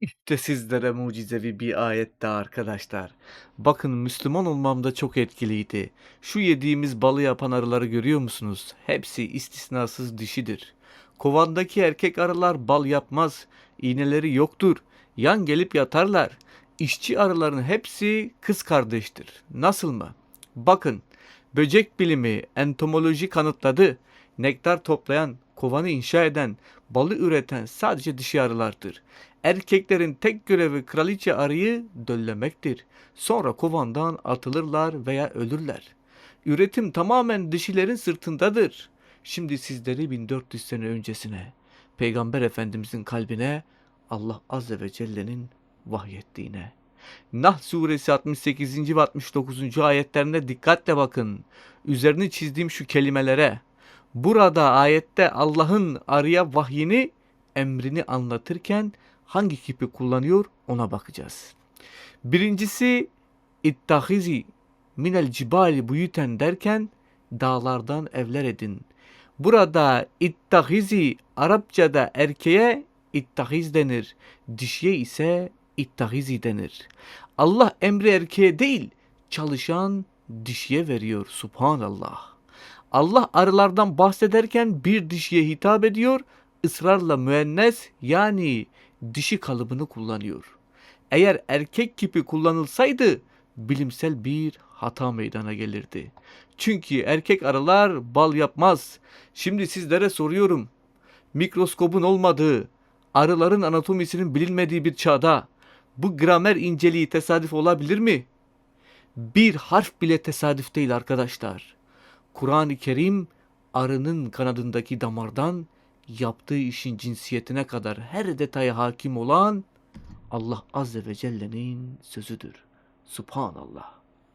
İşte sizlere mucizevi bir ayet daha arkadaşlar. Bakın Müslüman olmamda çok etkiliydi. Şu yediğimiz balı yapan arıları görüyor musunuz? Hepsi istisnasız dişidir. Kovandaki erkek arılar bal yapmaz. İğneleri yoktur. Yan gelip yatarlar. İşçi arıların hepsi kız kardeştir. Nasıl mı? Bakın, böcek bilimi, entomoloji kanıtladı. Nektar toplayan, kovanı inşa eden, balı üreten sadece dişi arılardır. Erkeklerin tek görevi kraliçe arıyı döllemektir. Sonra kovandan atılırlar veya ölürler. Üretim tamamen dişilerin sırtındadır. Şimdi sizleri 1400 sene öncesine, Peygamber Efendimizin kalbine Allah Azze ve Celle'nin vahyettiğine. Nahl suresi 68. ve 69. ayetlerine dikkatle bakın. Üzerini çizdiğim şu kelimelere. Burada ayette Allah'ın arıya vahyini, emrini anlatırken hangi kipi kullanıyor ona bakacağız. Birincisi ittahizi minel cibali buyuten derken dağlardan evler edin. Burada ittahizi Arapçada erkeğe ittahiz denir. Dişiye ise ittahizi denir. Allah emri erkeğe değil çalışan dişiye veriyor. Subhanallah. Allah arılardan bahsederken bir dişiye hitap ediyor, ısrarla müennes yani dişi kalıbını kullanıyor. Eğer erkek kipi kullanılsaydı bilimsel bir hata meydana gelirdi. Çünkü erkek arılar bal yapmaz. Şimdi sizlere soruyorum. Mikroskobun olmadığı, arıların anatomisinin bilinmediği bir çağda bu gramer inceliği tesadüf olabilir mi? Bir harf bile tesadüf değil arkadaşlar. Kur'an-ı Kerim arının kanadındaki damardan yaptığı işin cinsiyetine kadar her detaya hakim olan Allah Azze ve Celle'nin sözüdür. Subhanallah.